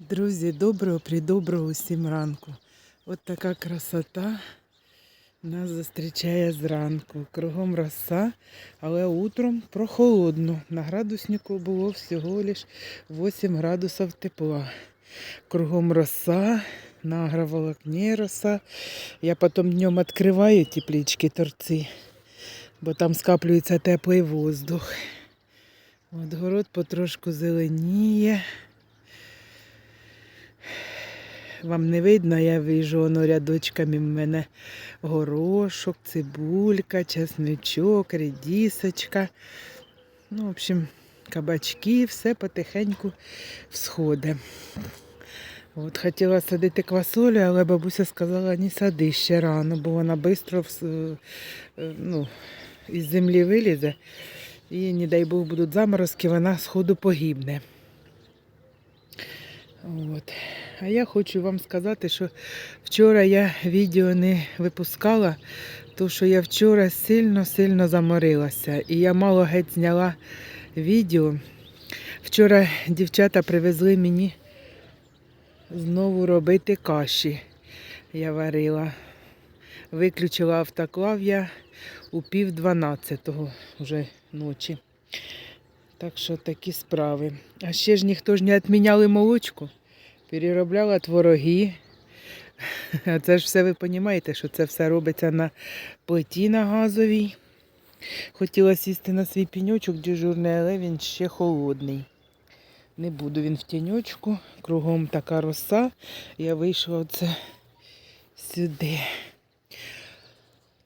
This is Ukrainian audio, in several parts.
Друзі, доброго, придоброго усім ранку. От така красота нас зустрічає зранку. Кругом роса, але утром прохолодно. На градуснику було всього лиш 8 градусів тепла. Кругом роса, на агроволокні роса. Я потім днем відкриваю теплички торці, бо там скаплюється теплий воздух. От город потрошку зеленіє. Вам не видно, я вижу воно рядочками в мене горошок, цибулька, чесничок, редісочка. Ну, в общем, кабачки, все потихеньку всходить. От хотіла садити квасолю, але бабуся сказала, не сади ще рано, бо вона швидко ну, із землі вилізе. І, не дай Бог, будуть заморозки, вона з ходу погибне. От. А я хочу вам сказати, що вчора я відео не випускала, тому що я вчора сильно-сильно заморилася. І я мало геть зняла відео. Вчора дівчата привезли мені знову робити каші. Я варила. Виключила автоклав я у пів дванадцятого вже ночі. Так що такі справи. А ще ж ніхто ж не відміняли молочку. Переробляла твороги. А це ж все ви розумієте, що це все робиться на плиті на газовій. Хотіла сісти на свій піньочок дежурний, але він ще холодний. Не буду він в тіньочку, кругом така роса. Я вийшла оце сюди.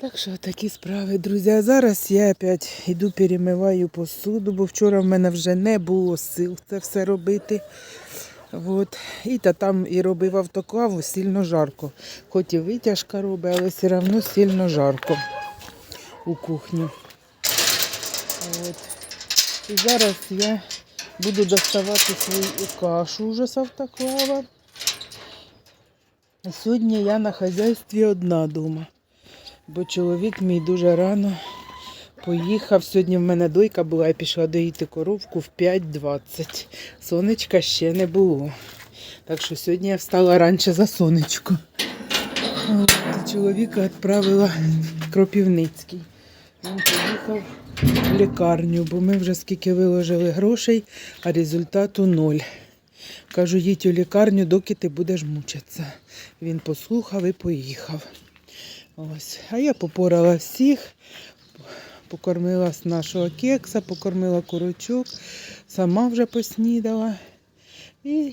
Так що такі справи, друзі. А зараз я опять йду перемиваю посуду, бо вчора в мене вже не було сил це все робити. От. І та там і робив автоклаву сильно жарко. Хоч і витяжка робить, але все одно сильно жарко у кухні. От. І зараз я буду доставати свою кашу вже з автоклава. Сьогодні я на хазяйстві одна дома бо чоловік мій дуже рано поїхав. Сьогодні в мене дойка була, я пішла доїти коровку в 5.20. Сонечка ще не було. Так що сьогодні я встала раніше за сонечко. От, чоловіка відправила в Кропівницький. Він поїхав в лікарню, бо ми вже скільки виложили грошей, а результату ноль. Кажу, їдь у лікарню, доки ти будеш мучитися. Він послухав і поїхав. Ось. А я попорала всіх, покормила нашого кекса, покормила курочок, сама вже поснідала. І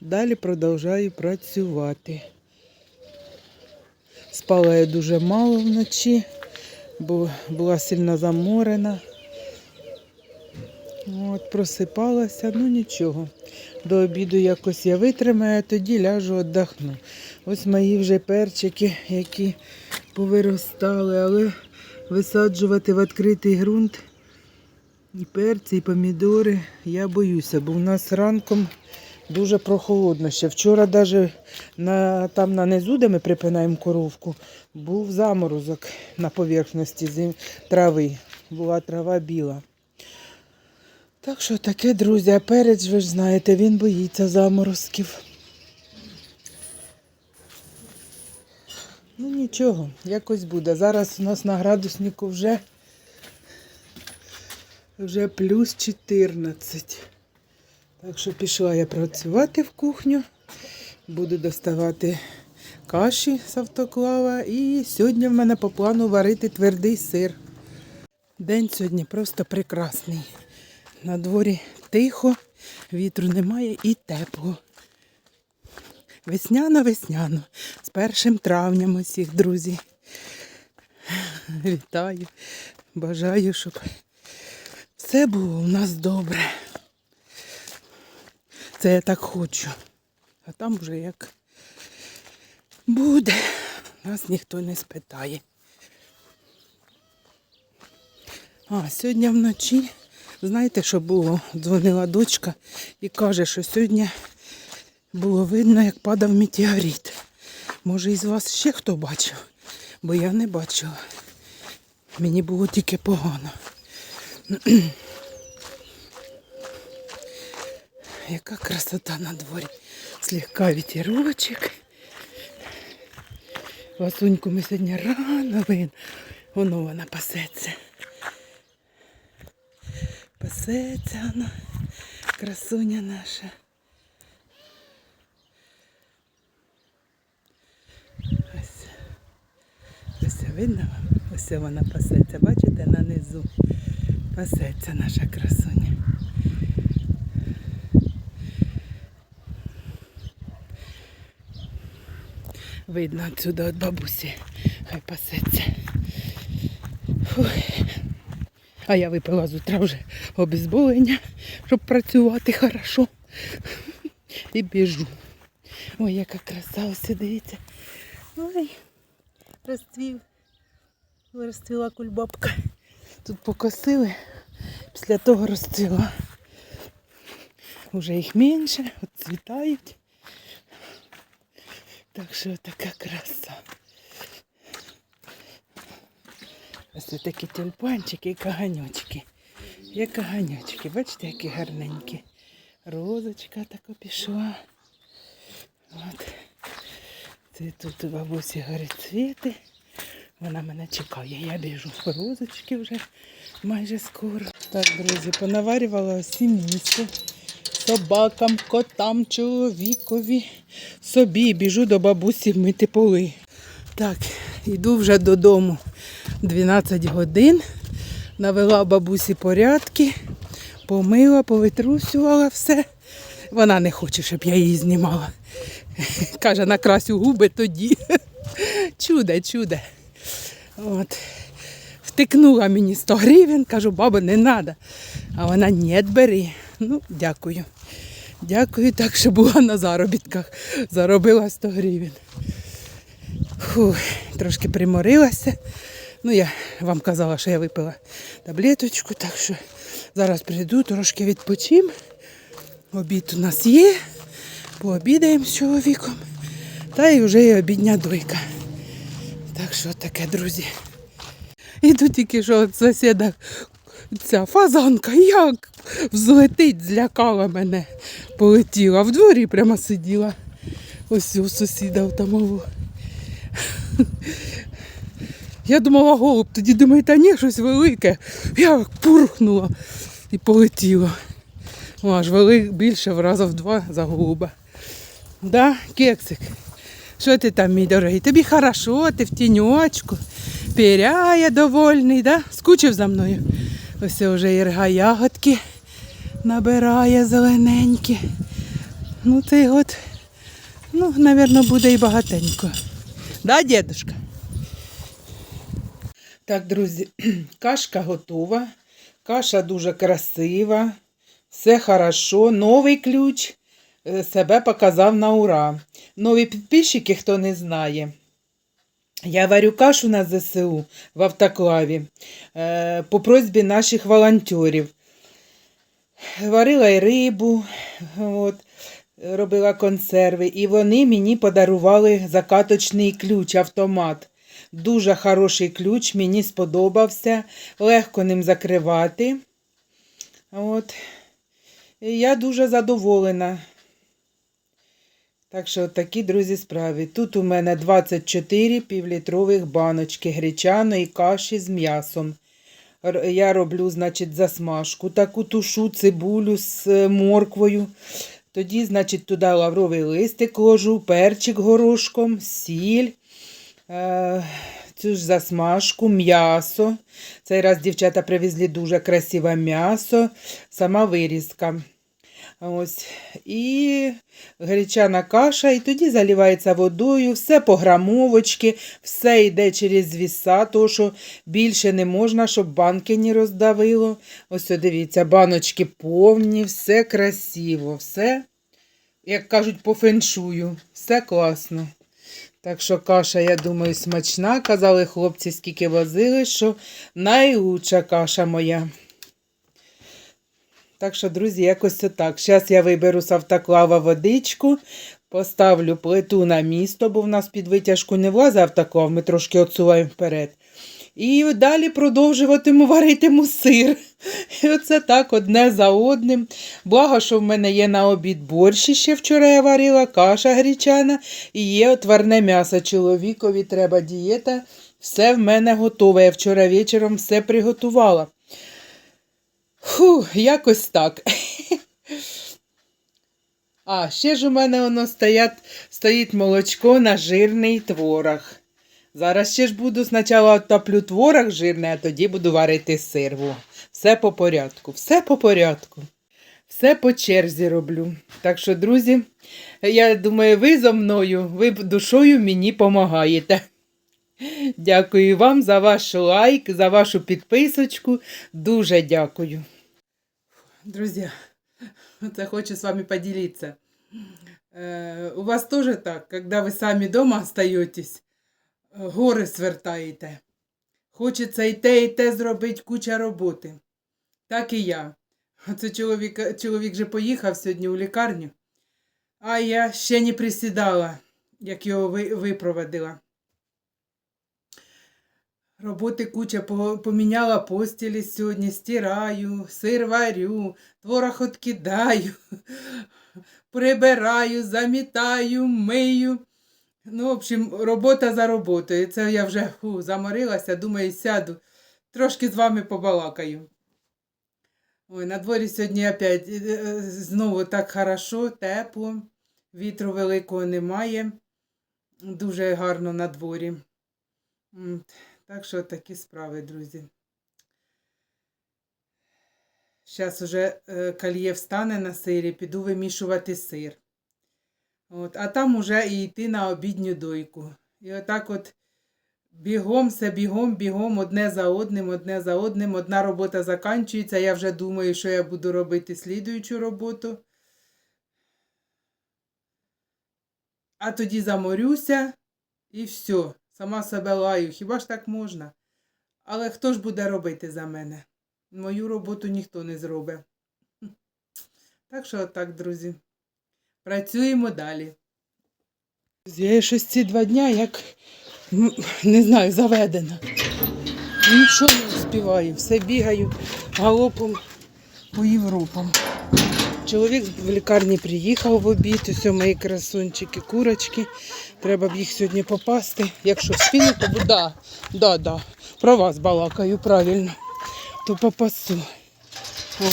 далі продовжую працювати. Спала я дуже мало вночі, бо була сильно заморена. От, Просипалася, ну нічого. До обіду якось я витримаю, а тоді ляжу віддохну. Ось мої вже перчики, які повиростали, але висаджувати в відкритий ґрунт і перці, і помідори я боюся, бо в нас ранком дуже прохолодно ще. Вчора навіть на, там на низу, де ми припинаємо коровку, був заморозок на поверхності трави. Була трава біла. Так що таке, друзі, а перець, ви ж знаєте, він боїться заморозків. Ну нічого, якось буде. Зараз у нас на градуснику вже, вже плюс 14. Так що пішла я працювати в кухню. Буду доставати каші з автоклава. І сьогодні в мене по плану варити твердий сир. День сьогодні просто прекрасний. На дворі тихо, вітру немає і тепло. Весняно-весняно. З першим травням усіх, друзі. Вітаю. Бажаю, щоб все було у нас добре. Це я так хочу. А там вже як буде, нас ніхто не спитає. А, сьогодні вночі, знаєте, що було? Дзвонила дочка і каже, що сьогодні було видно, як падав метеорит. Може, із вас ще хто бачив, бо я не бачила. Мені було тільки погано. Яка красота на дворі. Слегка вітерочок. Ласуньку ми сьогодні рано вин. Воно вона пасеться. Пасеться вона. Красуня наша. Ось видно вам? Ось вона пасеться. Бачите, на низу. Пасеться наша красуня. Видно отсюда від бабусі. Хай пасеться. А я випила з утра вже обезболення, щоб працювати хорошо. І біжу. Ой, яка краса, ось дивіться. Ой, розцвів. Розцвіла кульбабка. Тут покосили, після того розцвіла. Уже їх менше, от цвітають. Так що така краса. Ось такі тюльпанчики і каганючки. Є каганючки, бачите, які гарненькі. Розочка така пішла. От. Це тут у бабусі горить цвіти. Вона мене чекає. Я біжу. в Розочки вже майже скоро. Так, друзі, понаварювала усі місце. Собакам, котам, чоловікові. Собі біжу до бабусі мити поли. Так, йду вже додому. 12 годин. Навела бабусі порядки, помила, повитрусювала все. Вона не хоче, щоб я її знімала. Каже, накрасю губи тоді. Чудо, чудо. От. Втикнула мені 100 гривень, кажу, баба, не треба. А вона ні, бери. Ну, дякую. Дякую, так що була на заробітках. Заробила 100 гривень. Фух, трошки приморилася. Ну, я вам казала, що я випила таблеточку, так що зараз прийду, трошки відпочим. Обід у нас є. Пообідаємо з чоловіком. Та й вже і обідня дойка. Так що таке, друзі. І тут тільки що от сусіда ця фазанка як взлетить, злякала мене, полетіла. В дворі прямо сиділа. Ось у сусіда в. Я думала голуб, тоді думаю, та ні, щось велике. Я пурхнула і полетіла. Аж вели більше в раза в два за голуба. Да, кексик? Що ти там, мій дорогий? Тобі хорошо, ти в тіньочку. Піряє довольний, да? Скучив за мною. Ось вже ірга ягодки набирає зелененькі. Ну, цей год, ну, напевно, буде і багатенько. Да, дедушка? Так, друзі, кашка готова. Каша дуже красива. Все хорошо. Новий ключ себе показав на ура. Нові підписчики, хто не знає. Я варю кашу на ЗСУ в автоклаві е, по просьбі наших волонтерів. Варила і рибу, от, робила консерви, і вони мені подарували закаточний ключ, автомат. Дуже хороший ключ, мені сподобався, легко ним закривати. От. Я дуже задоволена. Так що такі, друзі, справи. Тут у мене 24 півлітрових баночки гречаної каші з м'ясом. Я роблю, значить, засмажку. Таку тушу цибулю з е, морквою. Тоді, значить, туди лавровий листик ложу, перчик горошком, сіль, е, цю ж засмажку, м'ясо. Цей раз дівчата привезли дуже красиве м'ясо, сама вирізка. Ось. І гречана каша, і тоді заливається водою, все по грамовочки, все йде через віса, тому що більше не можна, щоб банки не роздавило. Ось дивіться, баночки повні, все красиво, все, як кажуть, по феншую. Все класно. Так що каша, я думаю, смачна. Казали хлопці, скільки возили, що найлучша каша моя. Так що, друзі, якось так. Зараз я виберу з автоклава водичку, поставлю плиту на місто, бо в нас під витяжку не влазить автоклав, ми трошки отсуваємо вперед. І далі продовжуватиму варитиму сир. І оце так одне за одним. Благо, що в мене є на обід борщ ще вчора я варила, каша гречана і є отварне м'ясо. Чоловікові треба дієта. Все в мене готове. Я вчора вечором все приготувала. Фу, якось так. А, ще ж у мене воно стоять, стоїть молочко на жирний творог. Зараз ще ж буду спочатку топлю творог жирний, а тоді буду варити сир. Во. Все по порядку, все по порядку. Все по черзі роблю. Так що, друзі, я думаю, ви зо мною, ви душою мені допомагаєте. Дякую вам за ваш лайк, за вашу підписочку. Дуже дякую. Друзі, це хочу з вами поділитися. Е, у вас теж так, коли ви самі вдома остаєтесь, гори свертаєте. Хочеться і те, і те зробити куча роботи. Так і я. Оце чоловік, чоловік же поїхав сьогодні у лікарню, а я ще не присідала, як його ви- випроводила. Роботи куча поміняла постілі сьогодні, стираю, сир варю, творог откидаю, прибираю, замітаю, мию. Ну, в общем, робота за роботою. Це я вже фу, заморилася, думаю, сяду, трошки з вами побалакаю. Ой, на дворі сьогодні опять е, е, знову так хорошо, тепло, вітру великого немає. Дуже гарно на дворі. Так що такі справи, друзі. Зараз уже е, кольє встане на сирі, піду вимішувати сир. От, а там уже і йти на обідню дойку. І отак от бігом, все бігом, бігом, одне за одним, одне за одним. Одна робота закінчується. Я вже думаю, що я буду робити слідуючу роботу. А тоді заморюся і все. Сама себе лаю. Хіба ж так можна? Але хто ж буде робити за мене? Мою роботу ніхто не зробить. Так що отак, друзі. Працюємо далі. Я щось ці два дня як не знаю, заведена. Нічого не успіваю. Все бігаю галопом по Європам. Чоловік в лікарні приїхав в обід, ось мої красунчики, курочки. Треба б їх сьогодні попасти. Якщо вспіну, то буду. Да, да, да. Про вас балакаю, правильно. То попасу. О.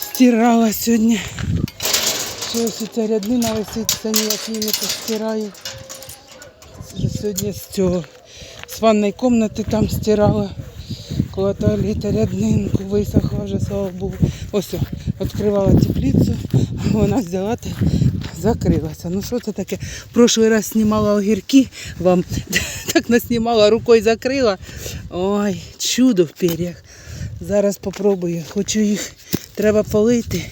Стирала сьогодні. Що ось ця ряднина висить, це ніяк не постираю. Сьогодні з цього з ванної кімнати там стирала. Коло туалета ряднинку висохла вже, слава Богу. Ось, відкривала теплицю, вона взяла та закрилася. Ну що це таке? Прошлий раз знімала огірки вам, так наснімала, рукою закрила. Ой, чудо в пер'ях. Зараз попробую. Хочу їх, треба полити.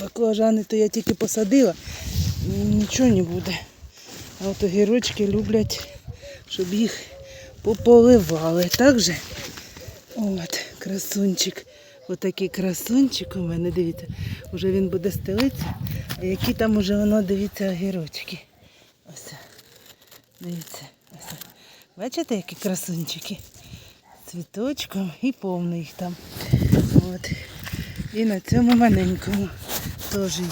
Баклажани то я тільки посадила, нічого не буде. А от огірочки люблять, щоб їх пополивали. Так же? От, красунчик. Отакий красунчик у мене, дивіться, вже він буде стелитися. А які там уже воно, дивіться, огірочки. Ось. Дивіться. Ось. Бачите, які красунчики? Цвіточком і повно їх там. От. І на цьому маленькому теж є.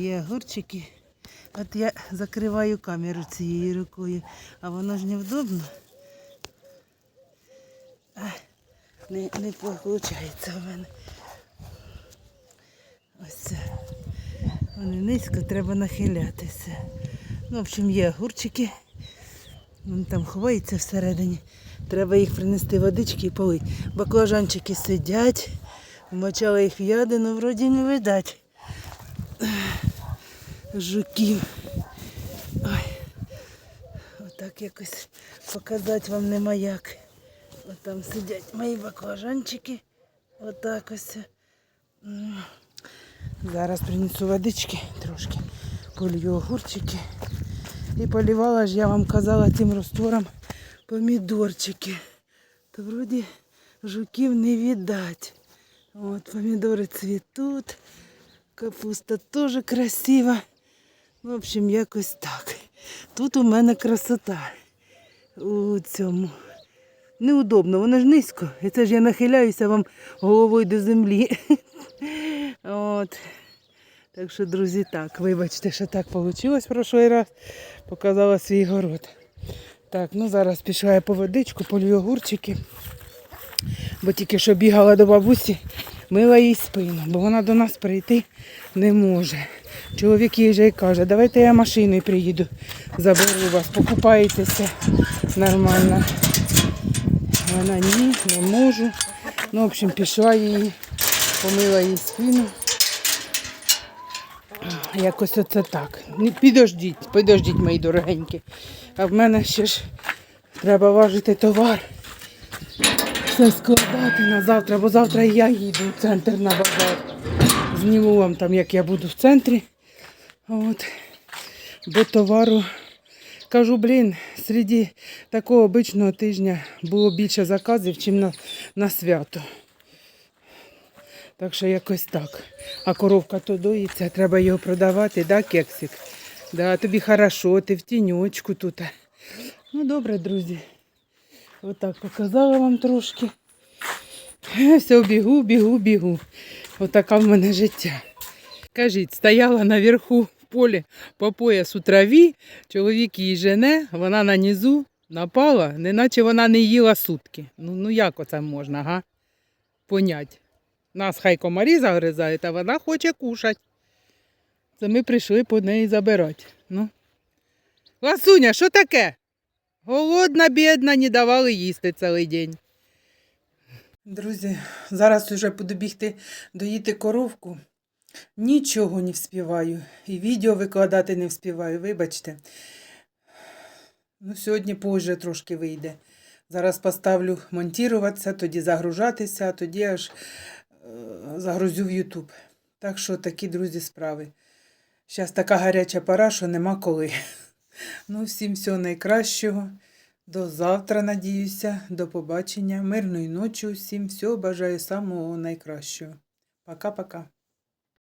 Є огурчики. От я закриваю камеру цією рукою, а воно ж невдобно. А, не, не виходить у мене. Ось це. Вони низько, треба нахилятися. Ну, в общем, є огурчики. Вони там ховаються всередині. Треба їх принести водички і полити. Баклажанчики сидять. Вмочала їх в ядину, вроді не видать. Жуків. Ой. Отак якось показати вам нема як. От там сидять мої баклажанчики. Отак ось. Зараз принесу водички трошки. Полью огурчики. І полівала ж, я вам казала, тим раствором помідорчики. То вроді жуків не видать. От помідори цвітуть. Капуста теж красива. В общем, якось так. Тут у мене красота у цьому. Неудобно, воно ж низько. І це ж я нахиляюся вам головою до землі. От. Так що, друзі, так, вибачте, що так вийшло в прошлий раз. Показала свій город. Так, ну зараз пішла я по водичку, полю огурчики. Бо тільки що бігала до бабусі, мила їй спину, бо вона до нас прийти не може. Чоловік їй каже, давайте я машиною приїду, заберу вас, покупаєтеся нормально. Вона ні, не можу. Ну, в общем, пішла її, помила їй спину. Якось оце так. Підождіть, підождіть, мої дорогенькі. А в мене ще ж треба важити товар. Все складати на завтра, бо завтра я їду в центр на базар. Зніму вам там, як я буду в центрі. От. Бо товару. Кажу, блін, серед такого обичного тижня було більше заказів, ніж на, на свято. Так що якось так. А коровка то доїться, треба його продавати, да, кексик? Да, тобі хорошо, ти в тіньочку тут. Ну, добре, друзі. Отак показала вам трошки. Все, бігу, бігу, бігу. Отака в мене життя. Кажіть, стояла наверху в полі по пояс у траві, чоловік її жене, вона на низу напала, неначе вона не їла сутки. Ну, ну як оце можна, га? Понять. Нас хай комарі загризають, а вона хоче кушати. Це ми прийшли по неї забирати. Ну. Ласуня, що таке? Голодна, бідна, не давали їсти цілий день. Друзі, зараз вже буду бігти доїти коровку. Нічого не вспіваю. І відео викладати не вспіваю, вибачте. Ну, сьогодні позже трошки вийде. Зараз поставлю монтуватися, тоді загружатися, а тоді аж е, загрузю в YouTube. Так що такі, друзі, справи. Зараз така гаряча пора, що нема коли. Ну, всім всього найкращого. До завтра, надіюся. До побачення. Мирної ночі усім. Всього бажаю самого найкращого. Пока-пока.